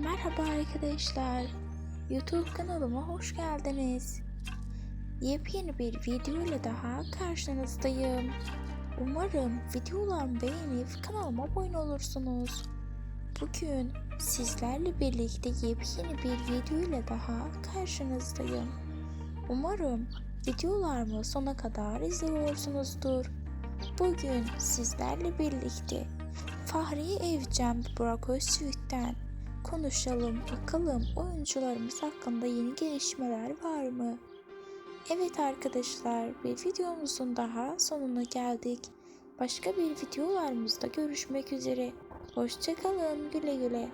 Merhaba arkadaşlar. YouTube kanalıma hoş geldiniz. Yepyeni bir video ile daha karşınızdayım. Umarım videolarımı beğenip kanalıma abone olursunuz. Bugün sizlerle birlikte yepyeni bir video ile daha karşınızdayım. Umarım videolarımı sona kadar izliyorsunuzdur. Bugün sizlerle birlikte Fahriye Evcen Burak Özçivit'ten konuşalım bakalım oyuncularımız hakkında yeni gelişmeler var mı? Evet arkadaşlar bir videomuzun daha sonuna geldik. Başka bir videolarımızda görüşmek üzere. Hoşçakalın güle güle.